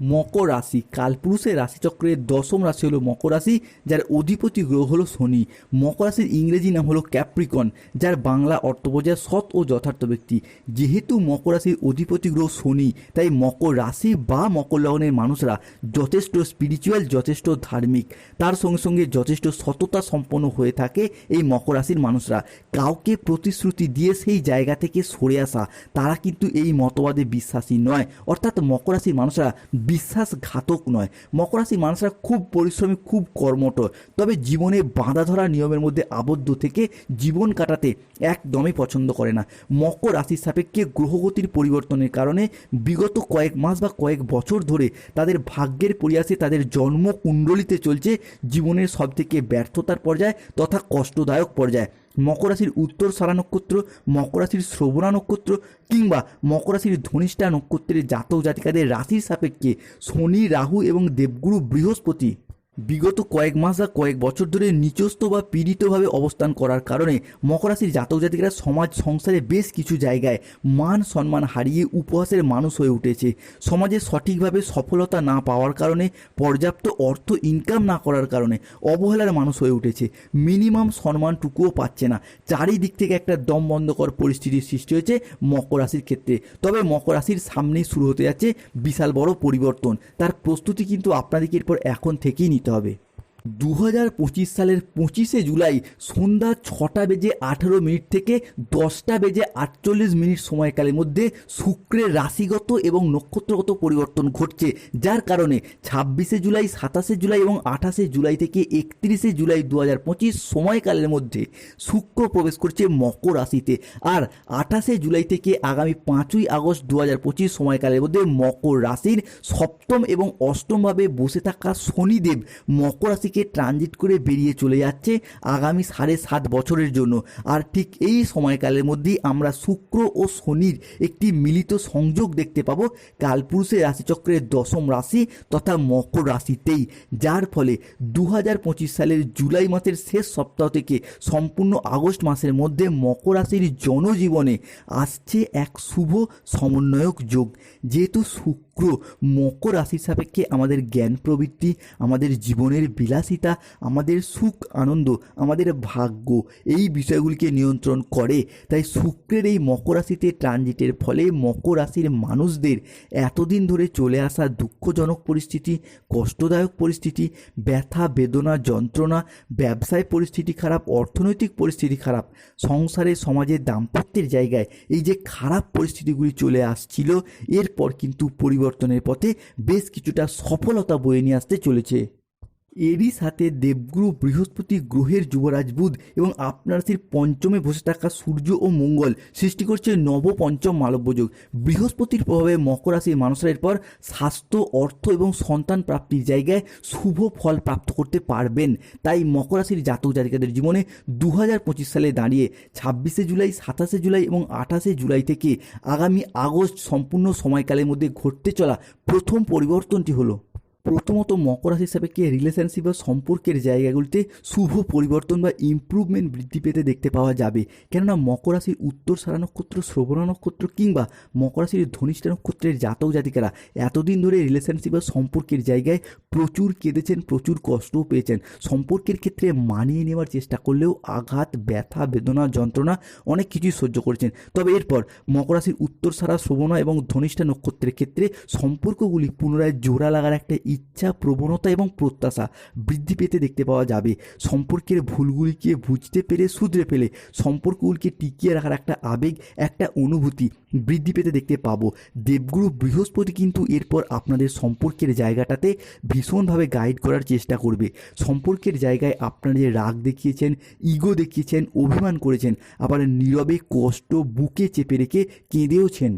মকর রাশি, কালপুরুষের রাশিচক্রের দশম রাশি হলো মকর রাশি, যার অধিপতি গ্রহ হলো শনি। মকর রাশির ইংরেজি নাম হলো ক্যাপ্রিকন, যার বাংলা অর্থ বোঝায় সৎ ও যথার্থ ব্যক্তি। যেহেতু মকর রাশির অধিপতি গ্রহ শনি, তাই মকর রাশি বা মকর লগ্নের মানুষরা যথেষ্ট স্পিরিচুয়াল যথেষ্ট ধার্মিক। তার সঙ্গে সঙ্গে যথেষ্ট সততা সম্পন্ন হয়ে থাকে এই মকর রাশির মানুষরা। কাউকে প্রতিশ্রুতি দিয়ে সেই জায়গা থেকে সরে আসা, তারা কিন্তু এই মতবাদে বিশ্বাসী নয়। অর্থাৎ মকর রাশির মানুষরা বিশ্বাসঘাতক নয়। মকর রাশির মানুষরা খুব পরিশ্রমী, খুব কর্মঠ তবে জীবনে বাঁধা ধরা নিয়মের মধ্যে আবদ্ধ থেকে জীবন কাটাতে একদমই পছন্দ করে না। মকর রাশির সাপেক্ষে গ্রহগতির পরিবর্তনের কারণে বিগত কয়েক মাস বা কয়েক বছর ধরে তাদের ভাগ্যের পরিয়াসে তাদের জন্ম কুণ্ডলিতে চলছে জীবনের সবথেকে ব্যর্থতার পর্যায় তথা কষ্টদায়ক পর্যায়। মকর রাশির উত্তর সারা নক্ষত্র মকরাশির শ্রবণা নক্ষত্র কিংবা মকরাশির ধনিষ্ঠা নক্ষত্রের জাতক জাতিকাদের রাশির সাপেক্ষে শনি, রাহু এবং দেবগুরু বৃহস্পতি। বিগত কয়েক মাস বা কয়েক বছর ধরে নিচস্থ বা পীড়িতভাবে অবস্থান করার কারণে মকর রাশির জাতক জাতিকারা সমাজ সংসারে বেশ কিছু জায়গায় মান সম্মান হারিয়ে উপহাসের মানুষ হয়ে উঠেছে। সমাজে সঠিকভাবে সফলতা না পাওয়ার কারণে, পর্যাপ্ত অর্থ ইনকাম না করার কারণে অবহেলার মানুষ হয়ে উঠেছে। মিনিমাম সম্মানটুকুও পাচ্ছে না। চারিদিক থেকে একটা দম বন্ধকর পরিস্থিতির সৃষ্টি হয়েছে মকর রাশির ক্ষেত্রে। তবে মকর রাশির সামনেই শুরু হতে যাচ্ছে বিশাল বড় পরিবর্তন। তার প্রস্তুতি কিন্তু আপনাদেরকে এরপর এখন থেকেই নিতে হবে দু হাজার পঁচিশ সালের পঁচিশে জুলাই সন্ধ্যা ছটা বেজে আঠেরো মিনিট থেকে দশটা বেজে আটচল্লিশ মিনিট সময়কালের মধ্যে শুক্রের রাশিগত এবং নক্ষত্রগত পরিবর্তন ঘটছে, যার কারণে ছাব্বিশে জুলাই, সাতাশে জুলাই এবং আঠাশে জুলাই থেকে একত্রিশে জুলাই দু হাজার পঁচিশ সময়কালের মধ্যে শুক্র প্রবেশ করছে মকর রাশিতে আর আঠাশে জুলাই থেকে আগামী পাঁচই আগস্ট দু হাজার পঁচিশ সময়কালের মধ্যে মকর রাশির সপ্তম এবং অষ্টমভাবে বসে থাকা শনিদেব মকর রাশিকে ট্রানজিট করে বেরিয়ে চলে যাচ্ছে আগামী সাড়ে সাত বছরের জন্য। আর ঠিক এই সময়কালের মধ্যেই আমরা শুক্র ও শনির একটি মিলিত সংযোগ দেখতে পাবো কালপুরুষের রাশিচক্রের দশম রাশি তথা মকর রাশিতেই, যার ফলে দু হাজার পঁচিশ সালের জুলাই মাসের শেষ সপ্তাহ থেকে সম্পূর্ণ আগস্ট মাসের মধ্যে মকর রাশির জনজীবনে আসছে এক শুভ সমন্বয়ক যোগ। যেহেতু শুক্র মকর রাশির সাপেক্ষে আমাদের জ্ঞান প্রবৃত্তি, আমাদের জীবনের বিলাসিতা আমাদের সুখ, আনন্দ, আমাদের ভাগ্য, এই বিষয়গুলিকে নিয়ন্ত্রণ করে। তাই শুক্রের এই মকর রাশিতে ট্রানজিটের ফলে মকর রাশির মানুষদের এতদিন ধরে চলে আসা দুঃখজনক পরিস্থিতি, কষ্টদায়ক পরিস্থিতি, ব্যথা, বেদনা, যন্ত্রণা, ব্যবসায় পরিস্থিতি খারাপ, অর্থনৈতিক পরিস্থিতি খারাপ, সংসারে সমাজের দাম্পত্যের জায়গায় এই যে খারাপ পরিস্থিতিগুলি চলে আসছিল, এরপর কিন্তু পরিবর্তনের পথে বেশ কিছুটা সফলতা বয়ে নিয়ে আসতে চলেছে। এরই সাথে দেবগুরু বৃহস্পতি গ্রহের যুবরাজ বুধ এবং আপনার রাশির পঞ্চমে বসে থাকা সূর্য ও মঙ্গল সৃষ্টি করছে নব পঞ্চম মালব্যযোগ। বৃহস্পতির প্রভাবে মকর রাশির মানুষরা এরপর স্বাস্থ্য, অর্থ এবং সন্তান প্রাপ্তির জায়গায় শুভ ফল প্রাপ্ত করতে পারবেন। তাই মকর রাশির জাতক জাতিকাদের জীবনে দু হাজার পঁচিশ সালে দাঁড়িয়ে ছাব্বিশে জুলাই, সাতাশে জুলাই এবং আঠাশে জুলাই থেকে আগামী আগস্ট সম্পূর্ণ সময়কালের মধ্যে ঘটতে চলা প্রথম পরিবর্তনটি হলো প্রথমত মকর রাশি সাপেক্ষে রিলেশনশিপ বা সম্পর্কের জায়গাগুলিতে শুভ পরিবর্তন বা ইমপ্রুভমেন্ট বৃদ্ধি পেতে দেখতে পাওয়া যাবে? কেননা মকর রাশির উত্তর সারা নক্ষত্র, শ্রবণা নক্ষত্র কিংবা মকর রাশির ধনিষ্ঠা নক্ষত্রের জাতক জাতিকারা এতদিন ধরে রিলেশনশিপ বা সম্পর্কের জায়গায় প্রচুর কেঁদেছেন, প্রচুর কষ্টও পেয়েছেন। সম্পর্কের ক্ষেত্রে মানিয়ে নেওয়ার চেষ্টা করলেও আঘাত, ব্যথা, বেদনা, যন্ত্রণা অনেক কিছুই সহ্য করেছেন। তবে এরপর মকর রাশির উত্তর সারা শ্রবণা এবং ধনিষ্ঠা নক্ষত্রের ক্ষেত্রে সম্পর্কগুলি পুনরায় জোড়া লাগার একটা ইচ্ছা, প্রবণতা এবং প্রত্যাশা বৃদ্ধি পেতে দেখতে পাওয়া যাবে। সম্পর্কের ভুলগুলিকে বুঝতে পেরে, শুধরে ফেলে সম্পর্কগুলিকে টিকিয়ে রাখার একটা আবেগ, একটা অনুভূতি বৃদ্ধি পেতে দেখতে পাবো। দেবগুরু বৃহস্পতি কিন্তু এরপর আপনাদের সম্পর্কের জায়গাটাতে ভীষণভাবে গাইড করার চেষ্টা করবে। সম্পর্কের জায়গায় আপনারা যে রাগ দেখিয়েছেন ইগো দেখিয়েছেন, অভিমান করেছেন, আবার নীরবে কষ্ট বুকে চেপে রেখে কেঁদেওছেন।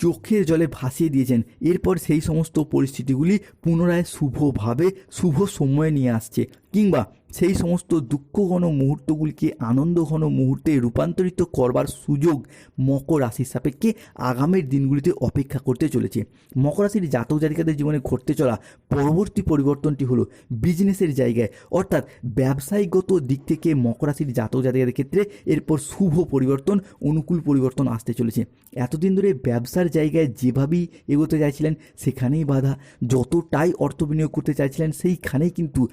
চোখের জলে ভাসিয়ে দিয়েছেন। এরপর সেই সমস্ত পরিস্থিতিগুলি পুনরায় শুভভাবে শুভ সময়ে নিয়ে আসছে। কিংবা সেই সমস্ত দুঃখঘন মুহূর্তগুলিকে আনন্দঘন মুহূর্তে রূপান্তরিত করবার সুযোগ মকর রাশির সাপেক্ষে আগামীর দিনগুলিতে অপেক্ষা করতে চলেছে। মকর রাশির জাতক জাতিকাদের জীবনে ঘটতে চলা পরবর্তী পরিবর্তনটি হলো বিজনেসের জায়গায়। অর্থাৎ ব্যবসায়িকগত দিক থেকে মকর রাশির জাতক জাতিকাদের ক্ষেত্রে এরপর শুভ পরিবর্তন, অনুকূল পরিবর্তন আসতে চলেছে। এতদিন ধরে ব্যবসার জায়গায় যেভাবেই এগোতে চাইছিলেন, সেখানেই বাধা। যতটাই অর্থ বিনিয়োগ করতে চাইছিলেন, সেইখানেই কিন্তু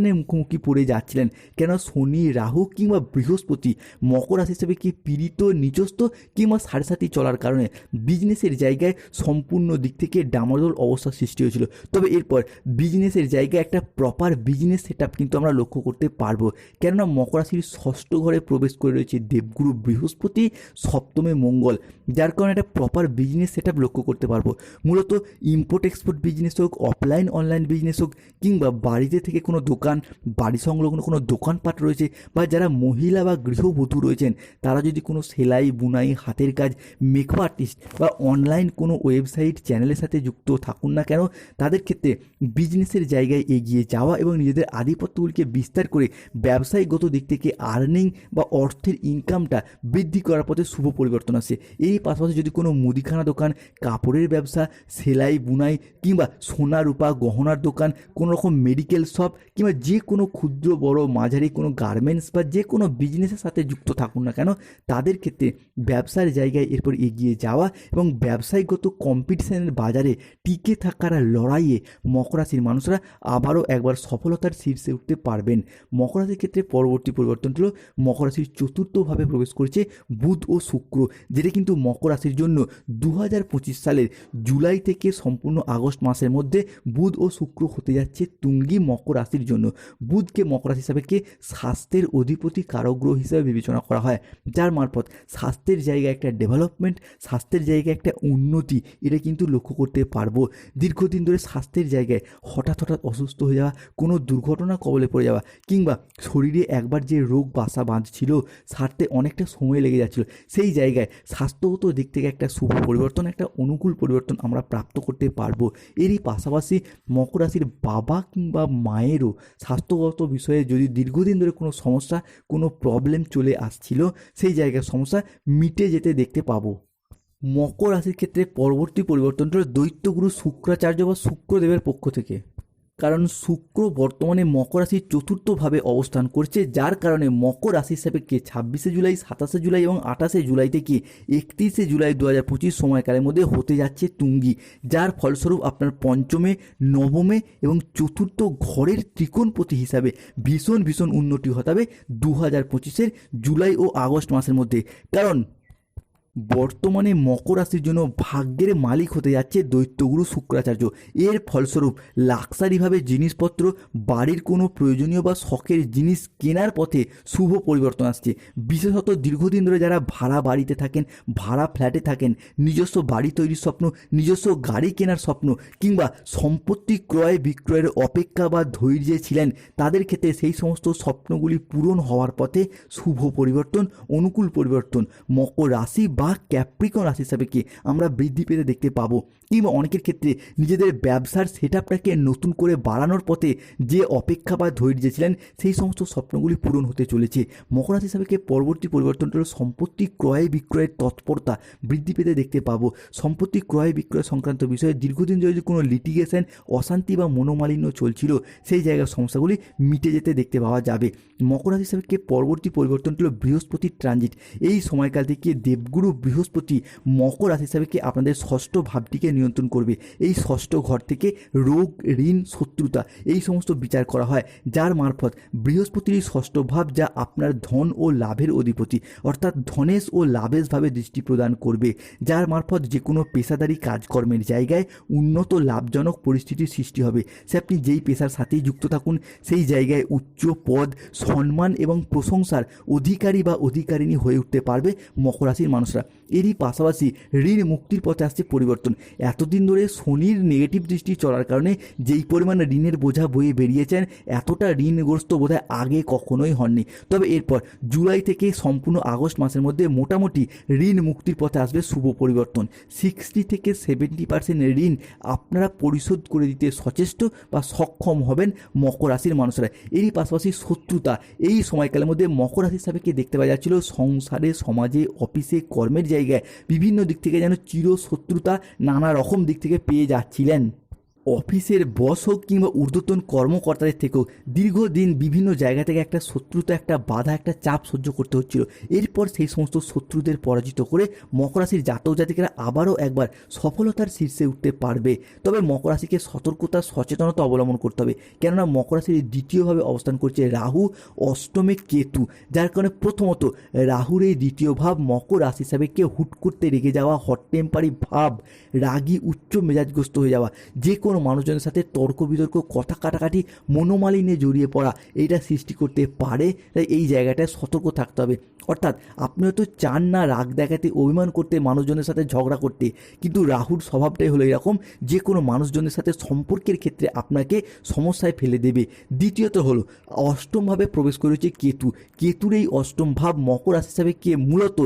লোকসানের মুখোমুখি পড়ে যাচ্ছিলেন। কেন শনি, রাহু কিংবা বৃহস্পতি? মকর রাশি হিসেবে কি পীড়িত নিজস্ব কিংবা সাড়ে চলার কারণে? বিজনেসের জায়গায় সম্পূর্ণ দিক থেকে ডামাডোল অবস্থার সৃষ্টি হয়েছিল। তবে এরপর বিজনেসের জায়গায় একটা প্রপার বিজনেস সেট কিন্তু আমরা লক্ষ্য করতে পারব। কেননা মকর রাশির ষষ্ঠ ঘরে প্রবেশ করে রয়েছে দেবগুরু বৃহস্পতি, সপ্তমে মঙ্গল। যার কারণে একটা প্রপার বিজনেস সেট লক্ষ্য করতে পারব। মূলত ইম্পোর্ট এক্সপোর্ট বিজনেস হোক অফলাইন অনলাইন বিজনেস হোক কিংবা বাড়িতে থেকে কোনো দোকান বাড়ি সংলগ্ন কোনো দোকানপাট রয়েছে বা যারা মহিলা বা গৃহবধূ রয়েছেন, তারা যদি কোনো সেলাই, বুনাই, হাতের কাজ মেকআপ আর্টিস্ট বা অনলাইন কোনো ওয়েবসাইট চ্যানেলের সাথে যুক্ত থাকুন না কেন, তাদের ক্ষেত্রে বিজনেসের জায়গায় এগিয়ে যাওয়া এবং নিজেদের আধিপত্যগুলিকে বিস্তার করে ব্যবসায়িকগত দিক থেকে আর্নিং বা অর্থের ইনকামটা বৃদ্ধি করার পথে শুভ পরিবর্তন আসে। এই পাশাপাশি যদি কোনো মুদিখানা দোকান, কাপড়ের ব্যবসা, সেলাই, বুনাই কিংবা সোনা, রূপা, গহনার দোকান, কোনো রকম মেডিকেল শপ কিংবা যে কোনো ক্ষুদ্র, বড়, মাঝারি কোনো গার্মেন্টস বা যে কোনো বিজনেসের সাথে যুক্ত থাকুন না কেন, তাদের ক্ষেত্রে ব্যবসার জায়গায় এরপর এগিয়ে যাওয়া এবং ব্যবসায়িকগত কম্পিটিশনের বাজারে টিকে থাকার লড়াইয়ে মকর রাশির মানুষরা আবারও একবার সফলতার শীর্ষে উঠতে পারবেন। মকর রাশির ক্ষেত্রে পরবর্তী পরিবর্তন হলো মকর রাশির চতুর্থভাবে প্রবেশ করেছে বুধ ও শুক্র, যেটা কিন্তু মকর রাশির জন্য দু হাজার পঁচিশ সালের জুলাই থেকে সম্পূর্ণ আগস্ট মাসের মধ্যে বুধ ও শুক্র হতে যাচ্ছে তুঙ্গি মকর রাশির জন্য। বুধকে মকর রাশি হিসাবেকে স্বাস্থ্যের অধিপতি কারগ্রহ হিসাবে বিবেচনা করা হয়। যার মারফত স্বাস্থ্যের জায়গায় একটা ডেভেলপমেন্ট স্বাস্থ্যের জায়গায় একটা উন্নতি, এটা কিন্তু লক্ষ্য করতে পারব। দীর্ঘদিন ধরে স্বাস্থ্যের জায়গায় হঠাৎ হঠাৎ অসুস্থ হয়ে যাওয়া, কোনো দুর্ঘটনা কবলে পড়ে যাওয়া, কিংবা শরীরে একবার যে রোগ বাসা বাঁধছিল, সারতে অনেকটা সময় লেগে যাচ্ছিল, সেই জায়গায় স্বাস্থ্যগত দিক থেকে একটা শুভ পরিবর্তন, একটা অনুকূল পরিবর্তন আমরা প্রাপ্ত করতে পারব। এরই পাশাপাশি মকর রাশির বাবা কিংবা মায়েরও স্বাস্থ্যগত বিষয়ে যদি দীর্ঘদিন ধরে কোনো সমস্যা, কোনো প্রবলেম চলে আসছিল, সেই জায়গার সমস্যা মিটে যেতে দেখতে পাবো। মকর রাশির ক্ষেত্রে পরবর্তী পরিবর্তনটা দৈত্যগুরু শুক্রাচার্য বা শুক্রদেবের পক্ষ থেকে। কারণ শুক্র বর্তমানে মকর রাশির চতুর্থভাবে অবস্থান করছে, যার কারণে মকর রাশির সাপেক্ষে ছাব্বিশে জুলাই, সাতাশে জুলাই এবং আঠাশে জুলাই থেকে একত্রিশে জুলাই দু হাজার পঁচিশ সময়কালের মধ্যে হতে যাচ্ছে তুঙ্গি, যার ফলস্বরূপ আপনার পঞ্চমে, নবমে এবং চতুর্থ ঘরের ত্রিকোণপতি হিসাবে ভীষণ ভীষণ উন্নতি ঘটাবে দু হাজার পঁচিশের জুলাই ও আগস্ট মাসের মধ্যে। কারণ বর্তমানে মকর রাশির জন্য ভাগ্যের মালিক হতে যাচ্ছে দৈত্যগুরু শুক্রাচার্য। এর ফলস্বরূপ লাক্সারিভাবে জিনিসপত্র, বাড়ির কোনো প্রয়োজনীয় বা শখের জিনিস কেনার পথে শুভ পরিবর্তন আসছে। বিশেষত দীর্ঘদিন ধরে যারা ভাড়া বাড়িতে থাকেন, ভাড়া ফ্ল্যাটে থাকেন, নিজস্ব বাড়ি তৈরির স্বপ্ন, নিজস্ব গাড়ি কেনার স্বপ্ন কিংবা সম্পত্তি ক্রয় বিক্রয়ের অপেক্ষা বা ধৈর্যে ছিলেন, তাদের ক্ষেত্রে সেই সমস্ত স্বপ্নগুলি পূরণ হওয়ার পথে শুভ পরিবর্তন, অনুকূল পরিবর্তন। মকর রাশি বা ক্যাপ্রিকন রাশি হিসাবে কি আমরা বৃদ্ধি পেতে দেখতে পাবো? কিংবা অনেকের ক্ষেত্রে নিজেদের ব্যবসার সেট আপটাকে নতুন করে বাড়ানোর পথে যে অপেক্ষা বা ধৈর্য ছিলেন, সেই সমস্ত স্বপ্নগুলি পূরণ হতে চলেছে। মকর রাশি হিসাবে পরবর্তী পরিবর্তনটা হলো সম্পত্তি ক্রয় বিক্রয়ের তৎপরতা বৃদ্ধি পেতে দেখতে পাবো? সম্পত্তি ক্রয় বিক্রয় সংক্রান্ত বিষয়ে দীর্ঘদিন যদি কোনো লিটিগেশন অশান্তি বা মনোমালিন্য চলছিল, সেই জায়গার সমস্যাগুলি মিটে যেতে দেখতে পাওয়া যাবে। মকর রাশি হিসাবে পরবর্তী পরিবর্তনটা হলো বৃহস্পতির ট্রানজিট এই সময়কাল থেকে দেবগুরু বৃহস্পতি মকর রাশি হিসাবে কি আপনাদের ষষ্ঠ ভাবটিকে নিয়ন্ত্রণ করবে? এই ষষ্ঠ ঘর থেকে রোগ, ঋণ, শত্রুতা এই সমস্ত বিচার করা হয়, যার মারফত বৃহস্পতির ষষ্ঠ ভাব যা আপনার ধন ও লাভের অধিপতি, অর্থাৎ ধনেশ ও লাভেশভাবে দৃষ্টি প্রদান করবে, যার মারফত যে কোনো পেশাদারি কাজকর্মের জায়গায় উন্নত লাভজনক পরিস্থিতির সৃষ্টি হবে। সে আপনি যেই পেশার সাথেই যুক্ত থাকুন, সেই জায়গায় উচ্চ পদ, সম্মান এবং প্রশংসার অধিকারী বা অধিকারিণী হয়ে উঠতে পারবে মকর রাশির মানুষরা। etc. এরই পাশাপাশি ঋণ মুক্তির পথে আসছে পরিবর্তন। এতদিন ধরে শনির নেগেটিভ দৃষ্টি চলার কারণে যেই পরিমাণ ঋণের বোঝা বয়ে বেরিয়েছেন, এতটা ঋণগ্রস্ত বোধহয় আগে কখনোই হননি। তবে এরপর জুলাই থেকে সম্পূর্ণ আগস্ট মাসের মধ্যে মোটামুটি ঋণ মুক্তির পথে আসবে শুভ পরিবর্তন। সিক্সটি থেকে সেভেন্টি পার্সেন্ট ঋণ আপনারা পরিশোধ করে দিতে সচেষ্ট বা সক্ষম হবেন মকর রাশির মানুষরা। এরই পাশাপাশি শত্রুতা। এই সময়কালের মধ্যে মকর রাশির সাপেক্ষে দেখতে পাওয়া যাচ্ছিল সংসারে, সমাজে, অফিসে, কর্মের জায়গায় বিভিন্ন দিক থেকে যেন চিরশত্রুতা নানা রকম দিক থেকে পেয়ে যাচ্ছিলেন। অফিসের বস হোক কিংবা ঊর্ধ্বতন কর্মকর্তাদের থেকেও দীর্ঘদিন বিভিন্ন জায়গা থেকে একটা শত্রুতা, একটা বাধা, একটা চাপ সহ্য করতে হচ্ছিল। এরপর সেই সমস্ত শত্রুদের পরাজিত করে মকরাশির জাতক জাতিকেরা আবারও একবার সফলতার শীর্ষে উঠতে পারবে। তবে মকরাশিকে সতর্কতা, সচেতনতা অবলম্বন করতে হবে। কেননা মকরাশির দ্বিতীয়ভাবে অবস্থান করছে রাহু, অষ্টমে কেতু, যার কারণে প্রথমত রাহুর এই দ্বিতীয় ভাব মকর রাশি হিসাবে কে হুট করতে রেগে যাওয়া হট টেম্পারি ভাব, রাগী, উচ্চ মেজাজগ্রস্ত হয়ে যাওয়া, যে কোনো মানুষজনের সাথে তর্ক বিতর্ক, কথা কাটাকাটি, মনোমালিন্যে জড়িয়ে পড়া এইটা সৃষ্টি করতে পারে, তাই এই জায়গাটায় সতর্ক থাকতে হবে। অর্থাৎ আপনি হয়তো চান না রাগ দেখাতে, অভিমান করতে, মানুষজনের সাথে ঝগড়া করতে, কিন্তু রাহুর স্বভাবটাই হলো এরকম, যে কোনো মানুষজনের সাথে সম্পর্কের ক্ষেত্রে আপনাকে সমস্যায় ফেলে দেবে। দ্বিতীয়ত হলো অষ্টমভাবে প্রবেশ করেছে কেতু। কেতুর এই অষ্টম ভাব মকর রাশি হিসাবে কে? মূলত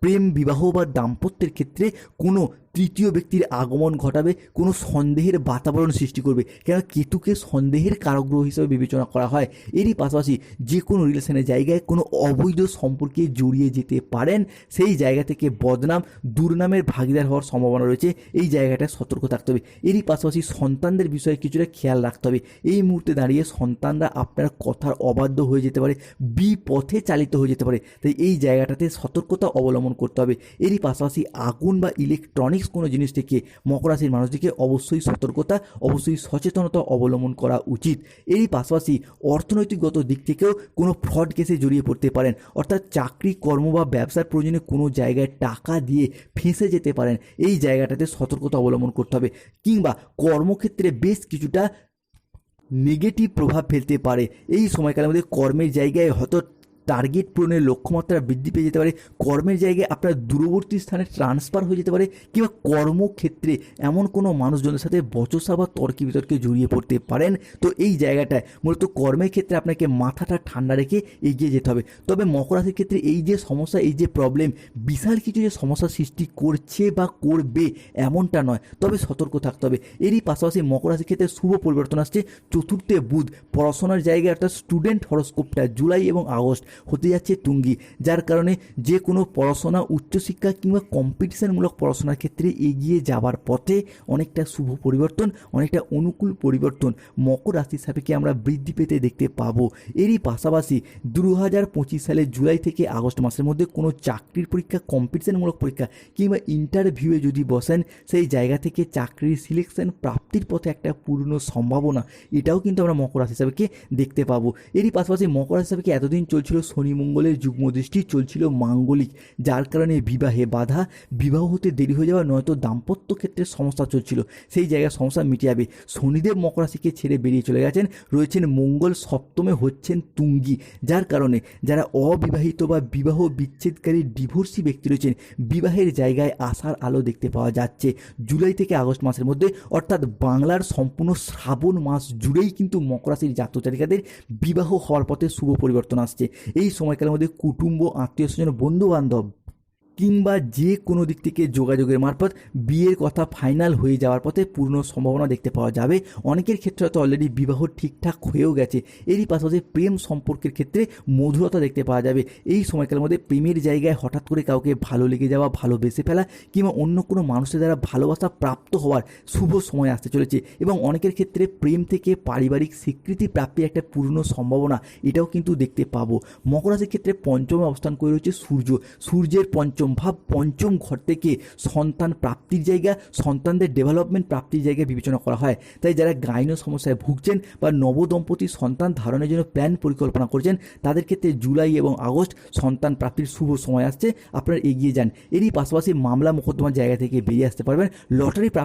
প্রেম, বিবাহ বা দাম্পত্যের ক্ষেত্রে কোনো তৃতীয় ব্যক্তির আগমন ঘটাবে, কোনো সন্দেহের বাতাবরণ সৃষ্টি করবে। কেন কেতুকে সন্দেহের কারগ্রহ হিসেবে বিবেচনা করা হয়। এরই পাশাপাশি যে কোনো রিলেশনের জায়গায় কোনো অবৈধ সম্পর্কে জড়িয়ে যেতে পারেন, সেই জায়গা থেকে বদনাম, দুর্নামের ভাগিদার হওয়ার সম্ভাবনা রয়েছে। এই জায়গাটায় সতর্ক থাকতে হবে। এরই পাশাপাশি সন্তানদের বিষয়ে কিছুটা খেয়াল রাখতে হবে। এই মুহূর্তে দাঁড়িয়ে সন্তানরা আপনার কথার অবাধ্য হয়ে যেতে পারে, বিপথে চালিত হয়ে যেতে পারে। তাই এই জায়গাটাতে সতর্কতা অবলম্বন করতে হবে। এরই পাশাপাশি আগুন বা ইলেকট্রনিক্স কোনো জিনিস থেকে মকর রাশির মানুষটিকে অবশ্যই সতর্কতা, অবশ্যই সচেতনতা অবলম্বন করা উচিত। এরই পাশাপাশি অর্থনৈতিকগত দিক থেকেও কোনো ফ্রড কেসে জড়িয়ে পড়তে পারেন। অর্থাৎ চাকরি, কর্ম বা ব্যবসার প্রয়োজনে কোনো জায়গায় টাকা দিয়ে ফেঁসে যেতে পারেন। এই জায়গাটাতে সতর্কতা অবলম্বন করতে হবে। কিংবা কর্মক্ষেত্রে বেশ কিছুটা নেগেটিভ প্রভাব ফেলতে পারে। এই সময়কালের মধ্যে কর্মের জায়গায় হয়তো টার্গেট পূরণের লক্ষ্যমাত্রা বৃদ্ধি পেয়ে যেতে পারে, কর্মের জায়গায় আপনার দূরবর্তী স্থানে ট্রান্সফার হয়ে যেতে পারে, কিংবা কর্মক্ষেত্রে এমন কোনো মানুষজনের সাথে বচসা বা তর্কি বিতর্কে জড়িয়ে পড়তে পারেন। তো এই জায়গাটায় মূলত কর্মের ক্ষেত্রে আপনাকে মাথাটা ঠান্ডা রেখে এগিয়ে যেতে হবে। তবে মকর রাশির ক্ষেত্রে এই যে সমস্যা, এই যে প্রবলেম বিশাল কিছু যে সমস্যা সৃষ্টি করছে বা করবে এমনটা নয়। তবে সতর্ক থাকতে হবে। এরই পাশাপাশি মকর রাশির ক্ষেত্রে শুভ পরিবর্তন আসছে। চতুর্থে বুধ, পড়াশোনার জায়গায় অর্থাৎ স্টুডেন্ট হরস্কোপটা জুলাই এবং আগস্ট। হতে যাচ্ছে তুঙ্গি, যার কারণে যে কোনো পড়াশোনা, উচ্চশিক্ষা কিংবা কম্পিটিশনমূলক পড়াশোনার ক্ষেত্রে এগিয়ে যাবার পথে অনেকটা শুভ পরিবর্তন, অনেকটা অনুকূল পরিবর্তন মকর রাশির সাপেক্ষে আমরা বৃদ্ধি পেতে দেখতে পাবো। এরই পাশাপাশি দু হাজার পঁচিশ সালের জুলাই থেকে আগস্ট মাসের মধ্যে কোনো চাকরির পরীক্ষা কম্পিটিশনমূলক পরীক্ষা কিংবা ইন্টারভিউয়ে যদি বসেন, সেই জায়গা থেকে চাকরির সিলেকশন প্রাপ্তির পথে একটা পূর্ণ সম্ভাবনা, এটাও কিন্তু আমরা মকর রাশি হিসাবে দেখতে পাবো। এরই পাশাপাশি মকর রাশি হিসাবে এতদিন চলছিল শনি মঙ্গলের যুগ্ম দৃষ্টি চলছিল মাঙ্গলিক, যার কারণে বিবাহে বাধা, বিবাহ হতে দেরি হয়ে যাওয়া নয়তো দাম্পত্য ক্ষেত্রে সমস্যা চলছিল। সেই জায়গায় সমস্যা মিটে যাবে। শনিদেব মকর রাশিকে ছেড়ে বেরিয়ে চলে গেছেন। রয়েছেন মঙ্গল সপ্তমে হচ্ছেন তুঙ্গি, যার কারণে যারা অবিবাহিত বা বিবাহ বিচ্ছেদকারী ডিভোর্সি ব্যক্তি রয়েছেন, বিবাহের জায়গায় আসার আলো দেখতে পাওয়া যাচ্ছে। জুলাই থেকে আগস্ট মাসের মধ্যে, অর্থাৎ বাংলার সম্পূর্ণ শ্রাবণ মাস জুড়েই কিন্তু মকর রাশির জাতক জাতিকাদের বিবাহ হওয়ার পথে শুভ পরিবর্তন আসছে। এই সময়কালের মধ্যে কুটুম্ব আত্মীয় স্বজন বন্ধু বান্ধব কিংবা যে কোনো দিক থেকে যোগাযোগের মারফত বিয়ের কথা ফাইনাল হয়ে যাওয়ার পথে পূর্ণ সম্ভাবনা দেখতে পাওয়া যাবে। অনেকের ক্ষেত্রে হয়তো অলরেডি বিবাহ ঠিকঠাক হয়েও গেছে। এরই পাশাপাশি প্রেম সম্পর্কের ক্ষেত্রে মধুরতা দেখতে পাওয়া যাবে। এই সময়কালের মধ্যে প্রেমের জায়গায় হঠাৎ করে কাউকে ভালো লেগে যাওয়া ভালোবেসে ফেলা কিংবা অন্য কোনো মানুষের দ্বারা ভালোবাসা প্রাপ্ত হওয়ার শুভ সময় আসতে চলেছে এবং অনেকের ক্ষেত্রে প্রেম থেকে পারিবারিক স্বীকৃতি প্রাপ্তির একটা পূর্ণ সম্ভাবনা এটাও কিন্তু দেখতে পাবো। মকর রাশির ক্ষেত্রে পঞ্চমে অবস্থান করে রয়েছে সূর্য। সূর্যের পঞ্চম ভাব পঞ্চম ঘর থেকে সন্তান প্রাপ্তির জায়গা, সন্তানদের ডেভেলপমেন্ট প্রাপ্তির জায়গায় বিবেচনা করা হয়। তাই যারা গাইন সমস্যায় ভুগছেন বা নবদম্পতি সন্তান ধারণের জন্য প্ল্যান পরিকল্পনা করছেন, তাদের ক্ষেত্রে জুলাই এবং আগস্ট সন্তান প্রাপ্তির শুভ সময় আসছে। আপনারা এগিয়ে যান। এরই পাশাপাশি মামলা মোকদ্দমার জায়গা থেকে বেরিয়ে আসতে পারবেন। লটারি প্রাপ্তি